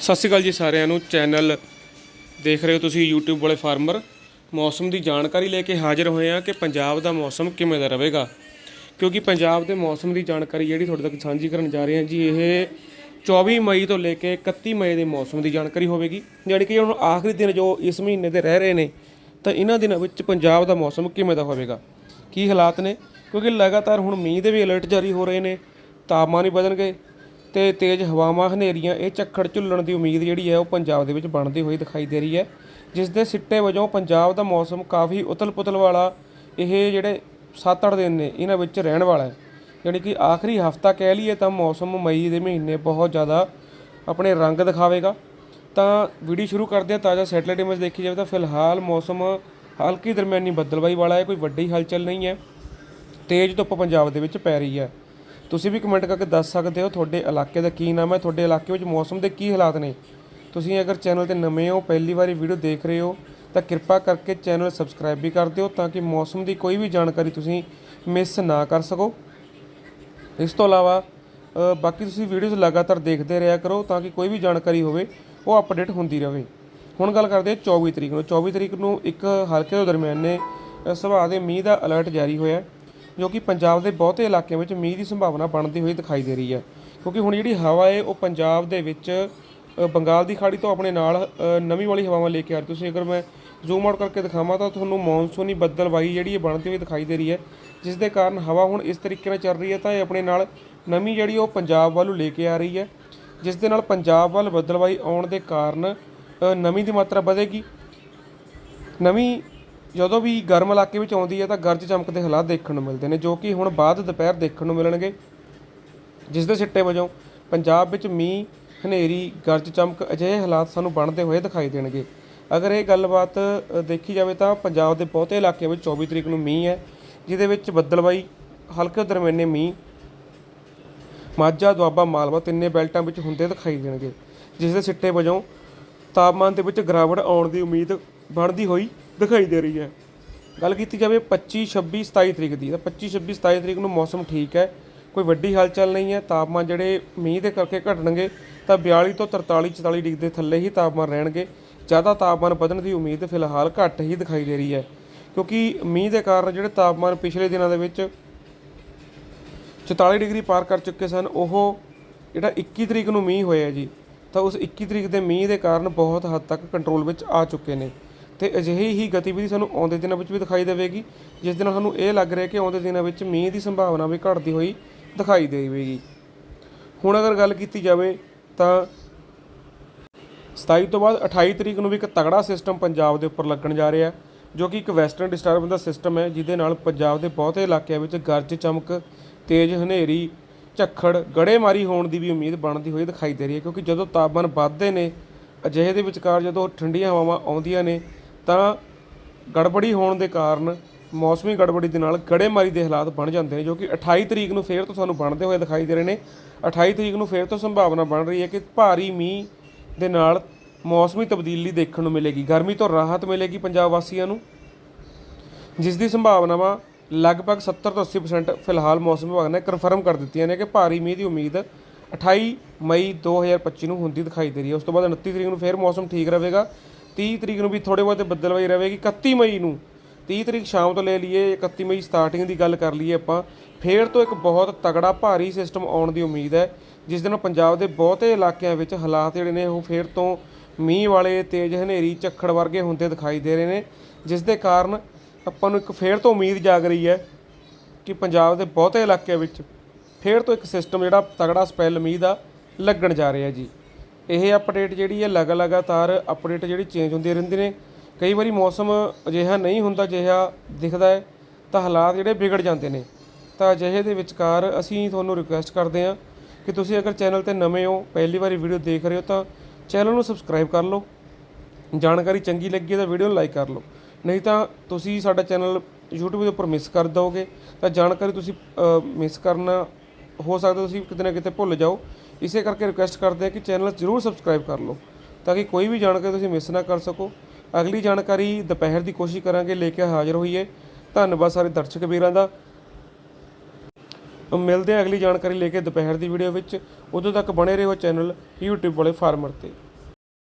ਸਤਿ ਸ਼੍ਰੀ ਅਕਾਲ ਜੀ ਸਾਰਿਆਂ ਨੂੰ। ਚੈਨਲ ਦੇਖ ਰਹੇ ਹੋ ਤੁਸੀਂ YouTube ਵਾਲੇ ਫਾਰਮਰ। ਮੌਸਮ ਦੀ ਜਾਣਕਾਰੀ ਲੈ ਕੇ ਹਾਜ਼ਰ ਹੋਏ ਆ ਕਿ ਪੰਜਾਬ ਦਾ ਮੌਸਮ ਕਿਵੇਂ ਦਾ ਰਹੇਗਾ। ਕਿਉਂਕਿ ਪੰਜਾਬ ਦੇ ਮੌਸਮ ਦੀ ਜਾਣਕਾਰੀ ਜਿਹੜੀ ਤੁਹਾਡੇ ਤੱਕ ਸਾਂਝੀ ਕਰਨ ਜਾ ਰਹੇ ਹਾਂ ਜੀ, ਇਹ 24 ਮਈ ਤੋਂ ਲੈ ਕੇ 31 ਮਈ ਦੇ ਮੌਸਮ ਦੀ ਜਾਣਕਾਰੀ ਹੋਵੇਗੀ। ਯਾਨੀ ਕਿ ਹੁਣ ਆਖਰੀ ਦਿਨ ਜੋ ਇਸ ਮਹੀਨੇ ਦੇ ਰਹਿ ਰਹੇ ਨੇ, ਤਾਂ ਇਹਨਾਂ ਦਿਨਾਂ ਵਿੱਚ ਪੰਜਾਬ ਦਾ ਮੌਸਮ ਕਿਵੇਂ ਦਾ ਹੋਵੇਗਾ? ਕੀ ਹਾਲਾਤ ਨੇ? ਕਿਉਂਕਿ ਲਗਾਤਾਰ ਹੁਣ ਮੀਂਹ ਦੇ ਵੀ ਅਲਰਟ ਜਾਰੀ ਹੋ ਰਹੇ ਨੇ, ਤਾਪਮਾਨ ਵੀ ਵਧਣਗੇ ਤੇ ਤੇਜ਼ ਹਵਾਵਾਂ ਹਨੇਰੀਆਂ ਇਹ ਝੱਖੜ ਝੁੱਲਣ ਦੀ ਉਮੀਦ ਜਿਹੜੀ ਹੈ ਉਹ ਪੰਜਾਬ ਦੇ ਵਿੱਚ ਬਣਦੀ ਹੋਈ ਦਿਖਾਈ ਦੇ ਰਹੀ ਹੈ ਜਿਸ ਦੇ ਸਿੱਟੇ ਵਜੋਂ ਪੰਜਾਬ ਦਾ ਮੌਸਮ ਕਾਫੀ ਉਤਲ-ਪੁਤਲ ਵਾਲਾ ਇਹ ਜਿਹੜੇ 7-8 ਦਿਨ ਨੇ, ਇਹਨਾਂ ਵਿੱਚ ਰਹਿਣ ਵਾਲਾ ਹੈ। ਯਾਨੀ ਕਿ ਆਖਰੀ ਹਫਤਾ ਕਹਿ ਲਈਏ ਤਾਂ ਮੌਸਮ ਮਈ ਦੇ ਮਹੀਨੇ ਬਹੁਤ ਜ਼ਿਆਦਾ ਆਪਣੇ ਰੰਗ ਦਿਖਾਵੇਗਾ। ਤਾਂ ਵੀਡੀਓ ਸ਼ੁਰੂ ਕਰਦੇ ਹਾਂ, ਤਾਜ਼ਾ ਸੈਟਲਾਈਟ ਇਮੇਜ ਦੇਖੀ ਜਾਵੇ ਤਾਂ ਫਿਲਹਾਲ ਮੌਸਮ ਹਲਕੀ ਦਰਮਿਆਨੀ ਬੱਦਲਬਾਈ ਵਾਲਾ ਹੈ, ਕੋਈ ਵੱਡੀ ਹਲਚਲ ਨਹੀਂ ਹੈ। ਤੇਜ਼ ਧੁੱਪ ਪੰਜਾਬ ਦੇ ਵਿੱਚ ਪੈ ਰਹੀ ਹੈ। ਤੁਸੀਂ ਵੀ ਕਮੈਂਟ ਕਰਕੇ ਦੱਸ ਸਕਦੇ ਹੋ ਤੁਹਾਡੇ ਇਲਾਕੇ ਦਾ ਕੀ ਨਾਮ ਹੈ, ਤੁਹਾਡੇ ਇਲਾਕੇ ਵਿੱਚ ਮੌਸਮ ਦੇ ਕੀ ਹਾਲਾਤ ਨੇ। ਤੁਸੀਂ ਅਗਰ ਚੈਨਲ ਤੇ ਨਵੇਂ ਹੋ, ਪਹਿਲੀ ਵਾਰੀ ਵੀਡੀਓ ਦੇਖ ਰਹੇ ਹੋ, ਤਾਂ ਕਿਰਪਾ ਕਰਕੇ ਚੈਨਲ ਸਬਸਕ੍ਰਾਈਬ ਵੀ ਕਰ ਦਿਓ ਤਾਂ ਕਿ ਮੌਸਮ ਦੀ ਕੋਈ ਵੀ ਜਾਣਕਾਰੀ ਤੁਸੀਂ ਮਿਸ ਨਾ ਕਰ ਸਕੋ। ਇਸ ਤੋਂ ਇਲਾਵਾ ਬਾਕੀ ਤੁਸੀਂ ਵੀਡੀਓਜ਼ ਲਗਾਤਾਰ ਦੇਖਦੇ ਰਿਹਾ ਕਰੋ ਤਾਂ ਕਿ ਕੋਈ ਵੀ ਜਾਣਕਾਰੀ ਹੋਵੇ, ਉਹ ਅਪਡੇਟ ਹੁੰਦੀ ਰਹੇ। ਹੁਣ ਗੱਲ ਕਰਦੇ ਹਾਂ 24 ਤਰੀਕ ਨੂੰ। 24 ਤਰੀਕ ਨੂੰ ਇੱਕ ਹਲਕੇ ਦੇ ਦਰਮਿਆਨੇ ਸੁਭਾਅ ਦੇ ਮੀਂਹ ਦਾ ਅਲਰਟ ਜਾਰੀ ਹੋਇਆ ਜੋ ਕਿ ਪੰਜਾਬ ਦੇ ਬਹੁਤੇ ਇਲਾਕਿਆਂ ਵਿੱਚ ਮੀਂਹ ਦੀ ਸੰਭਾਵਨਾ ਬਣਦੀ ਹੋਈ ਦਿਖਾਈ ਦੇ ਰਹੀ ਹੈ। ਕਿਉਂਕਿ ਹੁਣ ਜਿਹੜੀ ਹਵਾ ਹੈ, ਉਹ ਪੰਜਾਬ ਦੇ ਵਿੱਚ ਬੰਗਾਲ ਦੀ ਖਾੜੀ ਤੋਂ ਆਪਣੇ ਨਾਲ ਨਵੀਂ ਵਾਲੀ ਹਵਾਵਾਂ ਲੈ ਕੇ ਆ ਰਹੀ ਤੁਸੀਂ ਅਗਰ ਮੈਂ ਜ਼ੂਮ ਆਊਟ ਕਰਕੇ ਦਿਖਾਵਾਂ ਤਾਂ ਤੁਹਾਨੂੰ ਮੌਨਸੂਨੀ ਬੱਦਲਵਾਈ ਜਿਹੜੀ ਇਹ ਬਣਦੀ ਹੋਈ ਦਿਖਾਈ ਦੇ ਰਹੀ ਹੈ, ਜਿਸ ਦੇ ਕਾਰਨ ਹਵਾ ਹੁਣ ਇਸ ਤਰੀਕੇ ਨਾਲ ਚੱਲ ਰਹੀ ਹੈ ਤਾਂ ਇਹ ਆਪਣੇ ਨਾਲ ਨਵੀਂ ਜਿਹੜੀ ਉਹ ਪੰਜਾਬ ਵੱਲੋਂ ਲੈ ਕੇ ਆ ਰਹੀ ਹੈ, ਜਿਸ ਦੇ ਨਾਲ ਪੰਜਾਬ ਵੱਲ ਬੱਦਲਵਾਈ ਆਉਣ ਦੇ ਕਾਰਨ ਨਮੀ ਦੀ ਮਾਤਰਾ ਵਧੇਗੀ। ਨਵੀਂ ਜਦੋਂ ਵੀ ਗਰਮ ਇਲਾਕੇ ਵਿੱਚ ਆਉਂਦੀ ਹੈ ਤਾਂ ਗਰਜ ਚਮਕ ਦੇ ਹਾਲਾਤ ਦੇਖਣ ਨੂੰ ਮਿਲਦੇ ਨੇ, ਜੋ ਕਿ ਹੁਣ ਬਾਅਦ ਦੁਪਹਿਰ ਦੇਖਣ ਨੂੰ ਮਿਲਣਗੇ। ਜਿਸ ਦੇ ਸਿੱਟੇ ਵਜੋਂ ਪੰਜਾਬ ਵਿੱਚ ਮੀਂਹ, ਹਨੇਰੀ, ਗਰਜ ਚਮਕ ਅਜਿਹੇ ਹਾਲਾਤ ਸਾਨੂੰ ਬਣਦੇ ਹੋਏ ਦਿਖਾਈ ਦੇਣਗੇ। ਅਗਰ ਇਹ ਗੱਲਬਾਤ ਦੇਖੀ ਜਾਵੇ ਤਾਂ ਪੰਜਾਬ ਦੇ ਬਹੁਤੇ ਇਲਾਕਿਆਂ ਵਿੱਚ 24 ਤਰੀਕ ਨੂੰ ਮੀਂਹ ਹੈ, ਜਿਹਦੇ ਵਿੱਚ ਬੱਦਲਬਾਈ ਹਲਕੇ ਦਰਮਿਆਨੇ ਮੀਂਹ, ਮਾਝਾ, ਦੁਆਬਾ, ਮਾਲਵਾ ਤਿੰਨੇ ਬੈਲਟਾਂ ਵਿੱਚ ਹੁੰਦੇ ਦਿਖਾਈ ਦੇਣਗੇ। ਜਿਸ ਦੇ ਸਿੱਟੇ ਵਜੋਂ ਤਾਪਮਾਨ ਦੇ ਵਿੱਚ ਗਿਰਾਵਟ ਆਉਣ ਦੀ ਉਮੀਦ ਬਣਦੀ ਹੋਈ ਦਿਖਾਈ ਦੇ ਰਹੀ ਹੈ। ਗੱਲ ਕੀਤੀ ਜਾਵੇ 25 26 27 ਤਰੀਕ ਦੀ, ਤਾਂ 25 26 27 ਤਰੀਕ ਨੂੰ ਮੌਸਮ ਠੀਕ ਹੈ, ਕੋਈ ਵੱਡੀ ਹਲਚਲ ਨਹੀਂ ਹੈ, ਤਾਪਮਾਨ ਜਿਹੜੇ ਮੀਂਹ ਦੇ ਕਰਕੇ ਘਟਣਗੇ, ਤਾਂ 42 ਤੋਂ 43 44 ਡਿਗਰੀ ਦੇ ਥੱਲੇ ਹੀ ਤਾਪਮਾਨ ਰਹਿਣਗੇ। ਜ਼ਿਆਦਾ ਤਾਪਮਾਨ ਵਧਣ ਦੀ ਉਮੀਦ ਫਿਲਹਾਲ ਘੱਟ ਹੀ ਦਿਖਾਈ ਦੇ ਰਹੀ ਹੈ, ਕਿਉਂਕਿ ਮੀਂਹ ਦੇ ਕਾਰਨ ਜਿਹੜੇ ਤਾਪਮਾਨ ਪਿਛਲੇ ਦਿਨਾਂ ਦੇ ਵਿੱਚ 44 ਡਿਗਰੀ ਪਾਰ ਕਰ ਚੁੱਕੇ ਸਨ, ਉਹ ਜਿਹੜਾ 21 ਤਰੀਕ ਨੂੰ ਮੀਂਹ ਹੋਇਆ ਜੀ, ਤਾਂ ਉਸ 21 ਤਰੀਕ ਦੇ ਮੀਂਹ ਦੇ ਕਾਰਨ ਬਹੁਤ ਹੱਦ ਤੱਕ ਕੰਟਰੋਲ ਵਿੱਚ ਆ ਚੁੱਕੇ ਨੇ। ਤੇ ਅਜਿਹੀ ਹੀ ਗਤੀਵਿਧੀ ਸਾਨੂੰ ਆਉਂਦੇ ਦਿਨਾਂ ਵਿੱਚ ਵੀ ਦਿਖਾਈ ਦੇਵੇਗੀ, ਜਿਸ ਦਿਨ ਸਾਨੂੰ ਇਹ ਲੱਗ ਰਿਹਾ ਕਿ ਆਉਂਦੇ ਦਿਨਾਂ ਵਿੱਚ ਮੀਂਹ ਦੀ ਸੰਭਾਵਨਾ ਵੀ ਘਟਦੀ ਹੋਈ ਦਿਖਾਈ ਦੇਵੇਗੀ। ਹੁਣ ਅਗਰ ਗੱਲ ਕੀਤੀ ਜਾਵੇ ਤਾਂ 27 ਤੋਂ ਬਾਅਦ 28 ਤਰੀਕ ਨੂੰ ਵੀ ਇੱਕ ਤਗੜਾ ਸਿਸਟਮ ਪੰਜਾਬ ਦੇ ਉੱਪਰ ਲੱਗਣ ਜਾ ਰਿਹਾ, ਜੋ ਕਿ ਇੱਕ ਵੈਸਟਰਨ ਡਿਸਟਰਬੈਂਸ ਦਾ ਸਿਸਟਮ ਹੈ, ਜਿਹਦੇ ਨਾਲ ਪੰਜਾਬ ਦੇ ਬਹੁਤੇ ਇਲਾਕਿਆਂ ਵਿੱਚ ਗਰਜ, ਚਮਕ, ਤੇਜ਼, ਹਨੇਰੀ, ਝੱਖੜ, ਗੜੇਮਾਰੀ ਹੋਣ ਦੀ ਵੀ ਉਮੀਦ ਬਣਦੀ ਹੋਈ ਦਿਖਾਈ ਦੇ ਰਹੀ ਹੈ, ਕਿਉਂਕਿ ਜਦੋਂ ਤਾਪਮਾਨ ਵੱਧਦੇ ਨੇ, ਅਜਿਹੇ ਦੇ ਵਿਚਕਾਰ ਜਦੋਂ ਠੰਡੀਆਂ ਹਵਾਵਾਂ ਆਉਂਦੀਆਂ ਨੇ ਤਾਂ ਗੜਬੜੀ ਹੋਣ ਦੇ ਕਾਰਨ ਮੌਸਮੀ ਗੜਬੜੀ ਦੇ ਨਾਲ ਗੜੇਮਾਰੀ ਦੇ ਹਾਲਾਤ ਬਣ ਜਾਂਦੇ ਨੇ, ਜੋ ਕਿ 28 ਤਰੀਕ ਨੂੰ ਫੇਰ ਤੋਂ ਸਾਨੂੰ ਬਣਦੇ ਹੋਏ ਦਿਖਾਈ ਦੇ ਰਹੇ ਨੇ। 28 ਤਰੀਕ ਨੂੰ ਫੇਰ ਤੋਂ ਸੰਭਾਵਨਾ ਬਣ ਰਹੀ ਹੈ ਕਿ ਭਾਰੀ ਮੀਂਹ ਦੇ ਨਾਲ ਮੌਸਮੀ ਤਬਦੀਲੀ ਦੇਖਣ ਨੂੰ ਮਿਲੇਗੀ। ਗਰਮੀ ਤੋਂ ਰਾਹਤ ਮਿਲੇਗੀ ਪੰਜਾਬ ਵਾਸੀਆਂ ਨੂੰ, ਜਿਸ ਦੀ ਸੰਭਾਵਨਾਵਾਂ ਲਗਭਗ 70 ਤੋਂ 80% ਫਿਲਹਾਲ ਮੌਸਮ ਵਿਭਾਗ ਨੇ ਕਨਫਰਮ ਕਰ ਦਿੱਤੀਆਂ ਨੇ ਕਿ ਭਾਰੀ ਮੀਂਹ ਦੀ ਉਮੀਦ 28 ਮਈ 2025 ਨੂੰ ਹੁੰਦੀ ਦਿਖਾਈ ਦੇ ਰਹੀ ਹੈ। ਉਸ ਤੋਂ ਬਾਅਦ 29 ਤਰੀਕ ਨੂੰ ਫੇਰ ਮੌਸਮ ਠੀਕ ਰਹੇਗਾ। 30 ਤਰੀਕ ਨੂੰ ਵੀ ਥੋੜੇ ਬਹੁਤੇ ਬੱਦਲਵਾਈ ਰਹੇਗੀ 31 ਮਈ ਨੂੰ। 30 ਤਰੀਕ ਸ਼ਾਮ ਤੋਂ ਲੈ ਲਈਏ 31 ਮਈ ਸਟਾਰਟਿੰਗ ਦੀ ਗੱਲ ਕਰ ਲਈਏ ਆਪਾਂ। ਫੇਰ ਤੋਂ ਇੱਕ ਬਹੁਤ ਤਗੜਾ ਭਾਰੀ ਸਿਸਟਮ ਆਉਣ ਦੀ ਉਮੀਦ ਹੈ, ਜਿਸ ਦਿਨ ਪੰਜਾਬ ਦੇ ਬਹੁਤੇ ਇਲਾਕਿਆਂ ਵਿੱਚ ਹਾਲਾਤ ਜਿਹੜੇ ਨੇ, ਉਹ ਫੇਰ ਤੋਂ ਮੀਂਹ ਵਾਲੇ, ਤੇਜ਼ ਹਨੇਰੀ, ਝੱਖੜ ਵਰਗੇ ਹੁੰਦੇ ਦਿਖਾਈ ਦੇ ਰਹੇ ਨੇ, ਜਿਸ ਦੇ ਕਾਰਨ ਆਪਾਂ ਨੂੰ ਇੱਕ ਫੇਰ ਤੋਂ ਉਮੀਦ ਜਾਗ ਰਹੀ ਹੈ ਕਿ ਪੰਜਾਬ ਦੇ ਬਹੁਤੇ ਇਲਾਕਿਆਂ ਵਿੱਚ ਫੇਰ ਤੋਂ ਇੱਕ ਸਿਸਟਮ ਜਿਹੜਾ ਤਗੜਾ ਸਪੈਲ ਮੀਂਹ ਦਾ ਲੱਗਣ ਜਾ ਰਿਹਾ ਜੀ। ਇਹ ਅਪਡੇਟ ਜਿਹੜੀ ਹੈ ਲਗਾ ਲਗਾਤਾਰ ਅਪਡੇਟ ਜਿਹੜੀ ਚੇਂਜ ਹੁੰਦੀ ਰਹਿੰਦੀ ਨੇ। ਕਈ ਵਾਰੀ ਮੌਸਮ ਅਜਿਹਾ ਨਹੀਂ ਹੁੰਦਾ ਜਿਹਾ ਦਿਖਦਾ ਹੈ, ਤਾਂ ਹਾਲਾਤ ਜਿਹੜੇ ਵਿਗੜ ਜਾਂਦੇ ਨੇ। ਤਾਂ ਅਜਿਹੇ ਦੇ ਵਿਚਕਾਰ ਅਸੀਂ ਤੁਹਾਨੂੰ ਰਿਕੁਐਸਟ ਕਰਦੇ ਹਾਂ ਕਿ ਤੁਸੀਂ ਅਗਰ ਚੈਨਲ ਤੇ ਨਵੇਂ ਹੋ, ਪਹਿਲੀ ਵਾਰੀ ਵੀਡੀਓ ਦੇਖ ਰਹੇ ਹੋ, ਤਾਂ ਚੈਨਲ ਨੂੰ ਸਬਸਕ੍ਰਾਈਬ ਕਰ ਲਓ। ਜਾਣਕਾਰੀ ਚੰਗੀ ਲੱਗੀ ਤਾਂ ਵੀਡੀਓ ਨੂੰ ਲਾਈਕ ਕਰ ਲਓ। ਨਹੀਂ ਤਾਂ ਤੁਸੀਂ ਸਾਡਾ ਚੈਨਲ YouTube ਦੇ ਉੱਪਰ ਮਿਸ ਕਰ ਦਿਓਗੇ, ਤਾਂ ਜਾਣਕਾਰੀ ਤੁਸੀਂ ਮਿਸ ਕਰਨਾ ਹੋ ਸਕਦਾ, ਤੁਸੀਂ ਕਿਤੇ ਨਾ ਕਿਤੇ ਭੁੱਲ ਜਾਓ। ਇਸੇ ਕਰਕੇ ਰਿਕੁਐਸਟ ਕਰਦੇ ਹਾਂ ਕਿ ਚੈਨਲ ਜ਼ਰੂਰ ਸਬਸਕ੍ਰਾਈਬ ਕਰ ਲਓ, ਤਾਂ ਕਿ ਕੋਈ ਵੀ ਜਾਣਕਾਰੀ ਤੁਸੀਂ ਮਿਸ ਨਾ ਕਰ ਸਕੋ। ਅਗਲੀ ਜਾਣਕਾਰੀ ਦੁਪਹਿਰ ਦੀ ਕੋਸ਼ਿਸ਼ ਕਰਾਂਗੇ, ਲੈ ਕੇ ਹਾਜ਼ਰ ਹੋਈਏ। ਧੰਨਵਾਦ ਸਾਰੇ ਦਰਸ਼ਕ ਵੀਰਾਂ ਦਾ। ਮਿਲਦੇ ਹਾਂ ਅਗਲੀ ਜਾਣਕਾਰੀ ਲੈ ਕੇ ਦੁਪਹਿਰ ਦੀ ਵੀਡੀਓ ਵਿੱਚ। ਉਦੋਂ ਤੱਕ ਬਣੇ ਰਹੋ ਚੈਨਲ YouTube ਵਾਲੇ ਫਾਰਮਰ ਤੇ।